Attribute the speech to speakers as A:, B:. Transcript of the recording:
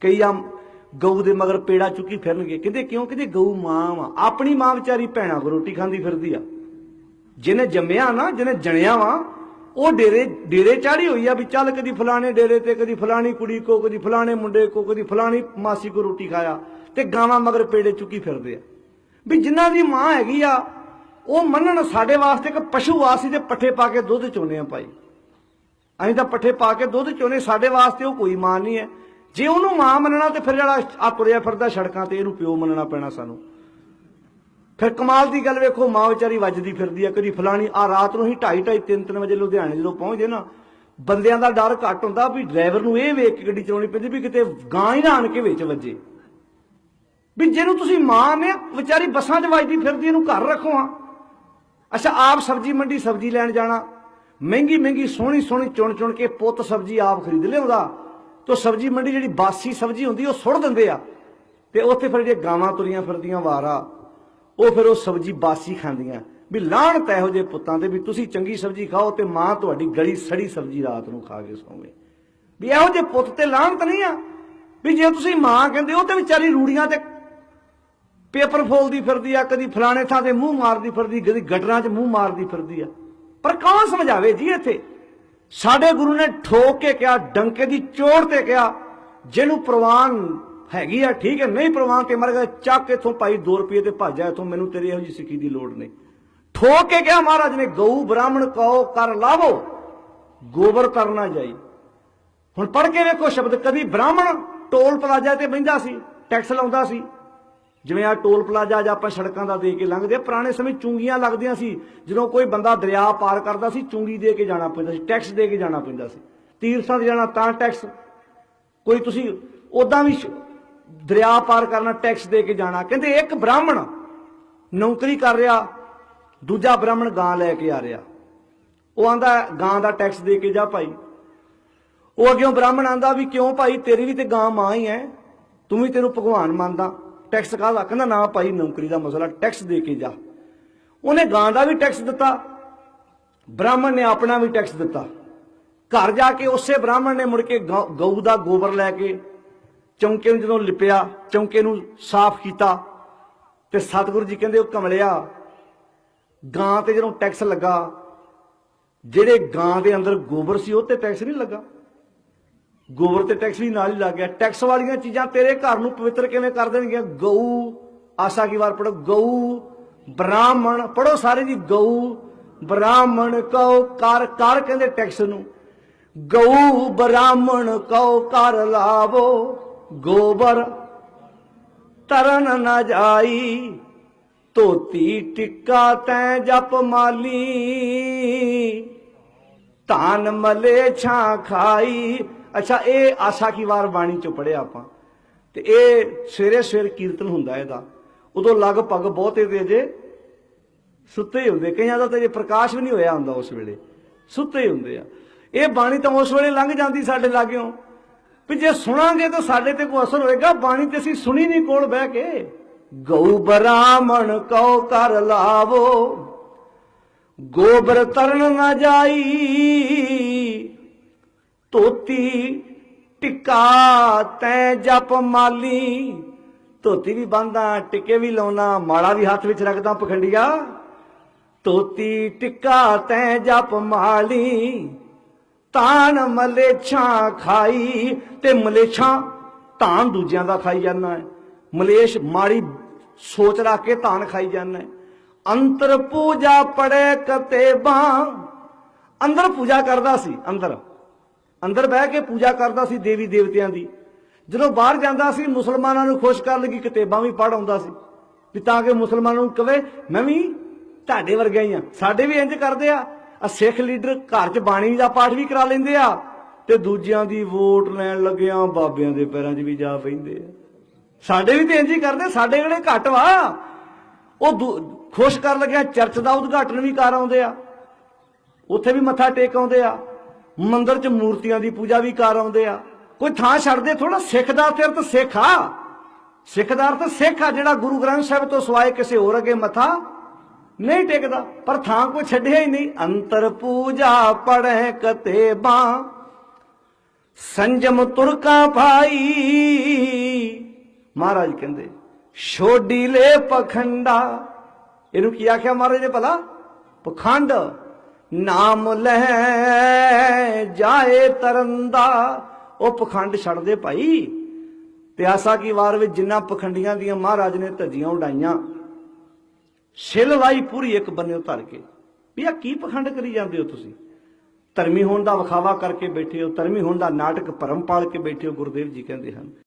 A: ਕਈ ਆ ਗਊ ਦੇ ਮਗਰ ਪੇੜਾ ਚੁੱਕੀ ਫਿਰਨਗੇ। ਕਹਿੰਦੇ ਕਿਉਂ? ਕਹਿੰਦੇ ਗਊ ਮਾਂ ਵਾ। ਆਪਣੀ ਮਾਂ ਵਿਚਾਰੀ ਭੈਣਾ ਕੋ ਰੋਟੀ ਖਾਂਦੀ ਫਿਰਦੀ ਆ। ਜਿਹਨੇ ਜੰਮਿਆ ਨਾ, ਜਿਹਨੇ ਜਣਿਆ ਵਾ, ਉਹ ਡੇਰੇ ਡੇਰੇ ਚਾੜੀ ਹੋਈ ਆ ਵੀ ਚੱਲ ਕਦੀ ਫਲਾਣੇ ਡੇਰੇ ਤੇ, ਕਦੀ ਫਲਾਣੀ ਕੁੜੀ ਕੋ, ਕਦੀ ਫਲਾਣੇ ਮੁੰਡੇ ਕੋ, ਕਦੀ ਫਲਾਣੀ ਮਾਸੀ ਕੋ ਰੋਟੀ ਖਾਇਆ ਤੇ ਗਾਵਾਂ ਮਗਰ ਪੇੜੇ ਚੁੱਕੀ ਫਿਰਦੇ ਆ। ਵੀ ਜਿਨ੍ਹਾਂ ਦੀ ਮਾਂ ਹੈਗੀ ਆ, ਉਹ ਮੰਨਣ ਸਾਡੇ ਵਾਸਤੇ ਇੱਕ ਪਸ਼ੂ ਆ ਸੀ ਤੇ ਪੱਠੇ ਪਾ ਕੇ ਦੁੱਧ ਚੋਨੇ ਆ ਭਾਈ। ਅਸੀਂ ਤਾਂ ਪੱਠੇ ਪਾ ਕੇ ਦੁੱਧ ਚੋਨੇ, ਸਾਡੇ ਵਾਸਤੇ ਉਹ ਕੋਈ ਮਾਂ ਨਹੀਂ ਹੈ। ਜੇ ਉਹਨੂੰ ਮਾਂ ਮੰਨਣਾ ਤੇ ਫਿਰ ਜਿਹੜਾ ਆ ਤੁਰਿਆ ਫਿਰਦਾ ਸੜਕਾਂ ਤੇ, ਇਹਨੂੰ ਪਿਓ ਮੰਨਣਾ ਪੈਣਾ ਸਾਨੂੰ। ਫਿਰ ਕਮਾਲ ਦੀ ਗੱਲ ਵੇਖੋ, ਮਾਂ ਵਿਚਾਰੀ ਵੱਜਦੀ ਫਿਰਦੀ ਆ, ਕਦੀ ਫਲਾਣੀ ਆ ਰਾਤ ਨੂੰ ਹੀ 2:30 3 3 ਵਜੇ ਲੁਧਿਆਣੇ ਜਦੋਂ ਪਹੁੰਚਦੇ ਨਾ, ਬੰਦਿਆਂ ਦਾ ਡਰ ਘੱਟ ਹੁੰਦਾ ਵੀ ਡਰਾਈਵਰ ਨੂੰ ਇਹ ਵੇਖ ਕੇ ਗੱਡੀ ਚਲਾਉਣੀ ਪੈਂਦੀ ਵੀ ਕਿਤੇ ਗਾਂ ਹੀ ਨਾ ਆਣ ਕੇ ਵਿੱਚ ਵੱਜੇ। ਵੀ ਜਿਹਨੂੰ ਤੁਸੀਂ ਮਾਂ ਨੇ, ਵਿਚਾਰੀ ਬੱਸਾਂ 'ਚ ਵੱਜਦੀ ਫਿਰਦੀ, ਇਹਨੂੰ ਘਰ ਰੱਖੋ ਆ ਅੱਛਾ, ਆਪ ਸਬਜ਼ੀ ਮੰਡੀ, ਸਬਜ਼ੀ ਲੈਣ ਜਾਣਾ। ਮਹਿੰਗੀ ਮਹਿੰਗੀ, ਸੋਹਣੀ ਸੋਹਣੀ, ਚੁਣ ਚੁਣ ਕੇ ਪੁੱਤ ਸਬਜ਼ੀ ਆਪ ਖਰੀਦ ਲਿਆਉਂਦਾ। ਤੋ ਸਬਜ਼ੀ ਮੰਡੀ ਜਿਹੜੀ ਬਾਸੀ ਸਬਜ਼ੀ ਹੁੰਦੀ, ਉਹ ਸੁੱਟ ਦਿੰਦੇ ਆ। ਤੇ ਉੱਥੇ ਫਿਰ ਜੇ ਗਾਵਾਂ ਤੁਰੀਆਂ ਫਿਰਦੀਆਂ ਵਾਰਾ, ਉਹ ਫਿਰ ਉਹ ਸਬਜ਼ੀ ਬਾਸੀ ਖਾਂਦੀਆਂ। ਵੀ ਲਾਹਣਤ ਇਹੋ ਜਿਹੇ ਪੁੱਤਾਂ ਤੇ ਵੀ ਤੁਸੀਂ ਚੰਗੀ ਸਬਜ਼ੀ ਖਾਓ ਤੇ ਮਾਂ ਤੁਹਾਡੀ ਗਲੀ ਸੜੀ ਸਬਜ਼ੀ ਰਾਤ ਨੂੰ ਖਾ ਕੇ ਸੌਵੇ। ਵੀ ਇਹੋ ਜਿਹੇ ਪੁੱਤ ਤੇ ਲਾਹਣਤ ਨਹੀਂ ਆ। ਵੀ ਜੇ ਤੁਸੀਂ ਮਾਂ ਕਹਿੰਦੇ ਉਹ ਤੇ ਵਿਚਾਰੀ ਰੂੜੀਆਂ ਤੇ ਪੇਪਰ ਫੋਲਦੀ ਫਿਰਦੀ ਆ, ਕਦੀ ਫਲਾਣੇ ਥਾਂ ਤੇ ਮੂੰਹ ਮਾਰਦੀ ਫਿਰਦੀ, ਕਦੀ ਗਟਰਾਂ 'ਚ ਮੂੰਹ ਮਾਰਦੀ ਫਿਰਦੀ ਆ। ਪਰ ਕੌਣ ਸਮਝਾਵੇ ਜੀ ਇੱਥੇ? ਸਾਡੇ ਗੁਰੂ ਨੇ ਠੋਕ ਕੇ ਕਿਹਾ, ਡੰਕੇ ਦੀ ਚੋੜ ਤੇ ਕਿਹਾ, ਜਿਹਨੂੰ ਪ੍ਰਵਾਨ ਹੈਗੀ ਆ, ਠੀਕ ਹੈ, ਨਹੀਂ ਪ੍ਰਵਾਨ ਤੇ ਮਰ ਗਿਆ ਚੱਕ ਇਥੋਂ ਭਾਈ 2 ਰੁਪਏ ਤੇ ਭੱਜ ਜਾ, ਇਥੋਂ ਮੈਨੂੰ ਤੇਰੀ ਇਹੋ ਜੀ ਸਿੱਖੀ ਦੀ ਲੋੜ ਨਹੀਂ। ਠੋਕ ਕੇ ਕਿਹਾ ਮਹਾਰਾਜ ਨੇ, ਗਊ ਬ੍ਰਾਹਮਣ ਕਹੋ, ਕਰ ਲਾਵੋ, ਗੋਬਰ ਕਰਨਾ ਜਾਈ। ਹੁਣ ਪੜ੍ਹ ਕੇ ਵੇਖੋ ਸ਼ਬਦ, ਕਦੀ ਬ੍ਰਾਹਮਣ ਟੋਲ ਪਲਾਜ਼ਾ ਤੇ ਬਹਿੰਦਾ ਸੀ, ਟੈਕਸ ਲਾਉਂਦਾ ਸੀ ਜਿਵੇਂ ਆ ਟੋਲ ਪਲਾਜ਼ਾ ਜਾਂ ਆਪਾਂ ਸੜਕਾਂ ਦਾ ਦੇ ਕੇ ਲੰਘਦੇ ਆ, ਪੁਰਾਣੇ ਸਮੇਂ ਚੁੰਗੀਆਂ ਲੱਗਦੀਆਂ ਸੀ। ਜਦੋਂ ਕੋਈ ਬੰਦਾ ਦਰਿਆ ਪਾਰ ਕਰਦਾ ਸੀ ਚੁੰਗੀ ਦੇ ਕੇ ਜਾਣਾ ਪੈਂਦਾ ਸੀ ਟੈਕਸ ਦੇ ਕੇ ਜਾਣਾ ਪੈਂਦਾ ਸੀ। ਤੀਰਥਾਂ ਤੇ ਜਾਣਾ ਤਾਂ ਟੈਕਸ। ਕੋਈ ਤੁਸੀਂ ਉਦਾਂ ਵੀ ਦਰਿਆ ਪਾਰ ਕਰਨਾ ਟੈਕਸ ਦੇ ਕੇ ਜਾਣਾ। ਕਹਿੰਦੇ ਇੱਕ ਬ੍ਰਾਹਮਣ ਨੌਕਰੀ ਕਰ ਰਿਹਾ ਦੂਜਾ ਬ੍ਰਾਹਮਣ ਗਾਂ ਲੈ ਕੇ ਆ ਰਿਹਾ। ਉਹ ਆਂਦਾ ਗਾਂ ਦਾ ਟੈਕਸ ਦੇ ਕੇ ਜਾ ਭਾਈ। ਉਹ ਅੱਗੇ ਬ੍ਰਾਹਮਣ ਆਂਦਾ ਵੀ ਕਿਉਂ ਭਾਈ? ਤੇਰੀ ਵੀ ਤੇ ਗਾਂ ਮਾਂ ਹੀ ਐ। ਤੂੰ ਵੀ ਤੈਨੂੰ ਭਗਵਾਨ ਮੰਨਦਾ। ਟੈਕਸ ਕਾਹਦਾ ਕਹਿੰਦਾ ਨਾ ਭਾਈ, ਨੌਕਰੀ ਦਾ ਮਸਲਾ ਟੈਕਸ ਦੇ ਕੇ ਜਾ। ਉਹਨੇ ਗਾਂ ਦਾ ਵੀ ਟੈਕਸ ਦਿੱਤਾ, ਬ੍ਰਾਹਮਣ ਨੇ ਆਪਣਾ ਵੀ ਟੈਕਸ ਦਿੱਤਾ। ਘਰ ਜਾ ਕੇ ਉਸੇ ਬ੍ਰਾਹਮਣ ਨੇ ਮੁੜ ਕੇ ਗਊ ਗਊ ਦਾ ਗੋਬਰ ਲੈ ਕੇ ਚੌਂਕੇ ਨੂੰ ਜਦੋਂ ਲਿਪਿਆ, ਚੌਂਕੇ ਨੂੰ ਸਾਫ਼ ਕੀਤਾ ਤੇ ਸਤਿਗੁਰੂ ਜੀ ਕਹਿੰਦੇ ਉਹ ਕਮਲਿਆ ਗਾਂ ਤੇ ਜਦੋਂ ਟੈਕਸ ਲੱਗਾ, ਜਿਹੜੇ ਗਾਂ ਦੇ ਅੰਦਰ ਗੋਬਰ ਸੀ, ਉਹ ਤੇ ਟੈਕਸ ਨਹੀਂ ਲੱਗਾ। ਗੋਬਰ ਤੇ ਟੈਕਸ ਵੀ ਨਾਲ ਹੀ ਲੱਗ ਗਿਆ। ਟੈਕਸ ਵਾਲੀਆਂ ਚੀਜ਼ਾਂ ਤੇਰੇ ਘਰ ਨੂੰ ਪਵਿੱਤਰ ਕਿਵੇਂ ਕਰ ਦੇਣਗੀਆਂ? ਗਊ, ਆਸਾ ਕੀ ਵਾਰ ਪੜੋ ਗਊ, ਬ੍ਰਾਹਮਣ ਪੜੋ ਸਾਰੇ ਜੀ, ਗਊ, ਬ੍ਰਾਹਮਣ ਕਉ ਕਰ ਕਰ ਕਹਿੰਦੇ ਟੈਕਸ ਨੂੰ। ਗਊ, ਬ੍ਰਾਹਮਣ ਕਉ ਕਰ ਲਾਵੋ, ਗੋਬਰ, ਤਰਨ ਨਾ ਜਾਈ, ਧੋਤੀ ਟਿੱਕਾ ਤੈ ਜਪ ਮਾਲੀ, ਧਨ ਮਲੇ ਛਾਂ ਖਾਈ ਅੱਛਾ, ਇਹ ਆਸਾ ਕੀ ਵਾਰ ਬਾਣੀ ਚੋਂ ਪੜਿਆ ਆਪਾਂ? ਤੇ ਇਹ ਸਵੇਰੇ ਸਵੇਰ ਕੀਰਤਨ ਹੁੰਦਾ ਇਹਦਾ। ਉਦੋਂ ਲਗਭਗ ਬਹੁਤੇ ਤੇ ਜੇ ਸੁੱਤੇ ਹੀ ਹੁੰਦੇ। ਕਈਆਂ ਦਾ ਤਾਂ ਜੇ ਪ੍ਰਕਾਸ਼ ਵੀ ਨਹੀਂ ਹੋਇਆ ਹੁੰਦਾ ਉਸ ਵੇਲੇ। ਸੁੱਤੇ ਹੀ ਹੁੰਦੇ ਆ। ਇਹ ਬਾਣੀ ਤਾਂ ਉਸ ਵੇਲੇ ਲੰਘ ਜਾਂਦੀ ਸਾਡੇ ਲਾਗਿਓਂ। ਵੀ ਜੇ ਸੁਣਾਂਗੇ ਤਾਂ ਸਾਡੇ ਤੇ ਕੋਈ ਅਸਰ ਹੋਏਗਾ। ਬਾਣੀ ਤੇ ਅਸੀਂ ਸੁਣੀ ਨਹੀਂ ਕੋਲ ਬਹਿ ਕੇ। ਗਊ ਬ੍ਰਾਹਮਣ ਕਉ ਕਰ ਲਾਵੋ। ਗੋਬਰ ਤਰਨ ਨਾ ਜਾਈ। ਧੋਤੀ ਟਿਕਾ ਤੈ ਜਪ ਮਾਲੀ। ਧੋਤੀ ਵੀ ਬੰਦਾ ਟਿੱਕੇ ਵੀ ਲਾਉਣਾ, ਮਾਲਾ ਵੀ ਹੱਥ ਵਿੱਚ ਰੱਖਦਾ ਪਖੰਡੀਆ। ਧੋਤੀ ਟਿੱਕਾ ਤੈ ਜਪ ਮਾਲੀ। ਤਾਨ ਮਲੇਛਾਂ ਖਾਈ ਤੇ ਮਲੇਛਾਂ ਧਾਨ ਦੂਜਿਆਂ ਦਾ ਖਾਈ ਜਾਂਦਾ ਹੈ। ਮਲੇਸ਼ ਮਾੜੀ ਸੋਚ ਰੱਖ ਕੇ ਧਾਨ ਖਾਈ ਜਾਂਦਾ ਹੈ। ਅੰਤਰ ਪੂਜਾ ਪੜੇ ਕਤੇਬਾਂ। ਅੰਦਰ ਪੂਜਾ ਕਰਦਾ ਸੀ, ਅੰਦਰ। ਅੰਦਰ ਬਹਿ ਕੇ ਪੂਜਾ ਕਰਦਾ ਸੀ ਦੇਵੀ ਦੇਵਤਿਆਂ ਦੀ। ਜਦੋਂ ਬਾਹਰ ਜਾਂਦਾ ਸੀ, ਮੁਸਲਮਾਨਾਂ ਨੂੰ ਖੁਸ਼ ਕਰਨ ਲਈ ਕਿਤਾਬਾਂ ਵੀ ਪੜ੍ਹ ਆਉਂਦਾ ਸੀ। ਵੀ ਤਾਂ ਕਿ ਮੁਸਲਮਾਨਾਂ ਨੂੰ ਕਵੇ, ਮੈਂ ਵੀ ਤੁਹਾਡੇ ਵਰਗਾ ਹੀ ਆ ਸਾਡੇ ਵੀ ਇੰਜ ਕਰਦੇ ਆ। ਆ ਸਿੱਖ ਲੀਡਰ ਘਰ 'ਚ ਬਾਣੀ ਦਾ ਪਾਠ ਵੀ ਕਰਾ ਲੈਂਦੇ ਆ ਤੇ ਦੂਜਿਆਂ ਦੀ ਵੋਟ ਲੈਣ ਲੱਗਿਆਂ ਬਾਬਿਆਂ ਦੇ ਪੈਰਾਂ 'ਚ ਵੀ ਜਾ ਪੈਂਦੇ ਆ। ਸਾਡੇ ਵੀ ਤੇ ਇੰਜ ਹੀ ਕਰਦੇ, ਸਾਡੇ ਕਿਹੜੇ ਘੱਟ ਵਾ? ਉਹ ਦੂ- ਖੁਸ਼ ਕਰਨ ਲੱਗਿਆ ਚਰਚ ਦਾ ਉਦਘਾਟਨ ਵੀ ਕਰ ਆਉਂਦੇ ਆ। ਉੱਥੇ ਵੀ ਮੱਥਾ ਟੇਕ ਆਉਂਦੇ ਆ। ਮੰਦਿਰ 'ਚ ਮੂਰਤੀਆਂ ਦੀ ਪੂਜਾ ਵੀ ਕਰ ਆਉਂਦੇ ਆ। ਕੋਈ ਥਾਂ ਛੱਡਦੇ ਥੋੜਾ ਸਿੱਖ ਦਾ ਅਰਥ ਸਿੱਖ ਆ। ਸਿੱਖ ਦਾ ਅਰਥ ਸਿੱਖ ਆ, ਜਿਹੜਾ ਗੁਰੂ ਗ੍ਰੰਥ ਸਾਹਿਬ ਤੋਂ ਸਿਵਾਏ ਕਿਸੇ ਹੋਰ ਅੱਗੇ ਮੱਥਾ ਨਹੀਂ ਟੇਕਦਾ। ਪਰ ਥਾਂ ਕੋਈ ਛੱਡਿਆ ਹੀ ਨਹੀਂ। ਅੰਤਰ ਪੂਜਾ ਪੜੈ ਕਤੇਬਾਂ ਸੰਜਮ ਤੁਰਕਾ ਭਾਈ। ਮਹਾਰਾਜ ਕਹਿੰਦੇ, ਛੋਡੀ ਲੈ ਪਖੰਡਾ। ਇਹਨੂੰ ਕੀ ਆਖਿਆ ਮਹਾਰਾਜ ਨੇ ਭਲਾ? ਪਖੰਡ। ਨਾਮ ਲੈ ਜਾਏ ਤਰੰਦਾ ਉਹ ਪਖੰਡ ਛੱਡ ਦੇ ਭਾਈ। ਤੇ ਆਸਾ ਕੀ ਵਾਰ ਵਿੱਚ ਜਿੰਨਾ ਪਖੰਡੀਆਂ ਦੀਆਂ ਮਹਾਰਾਜ ਨੇ ਧੱਜੀਆਂ ਉਡਾਈਆਂ। ਛਿਲ ਲਾਈ ਪੂਰੀ ਇੱਕ ਬੰਨੇ ਧਰ ਕੇ। ਵੀ ਆ ਕੀ ਪਖੰਡ ਕਰੀ ਜਾਂਦੇ ਹੋ ਤੁਸੀਂ? ਧਰਮੀ ਹੋਣ ਦਾ ਵਿਖਾਵਾ ਕਰਕੇ ਬੈਠੇ ਹੋ। ਧਰਮੀ ਹੋਣ ਦਾ ਨਾਟਕ ਭਰਮ ਪਾਲ ਕੇ ਬੈਠੇ ਹੋ, ਗੁਰਦੇਵ ਜੀ ਕਹਿੰਦੇ ਹਨ।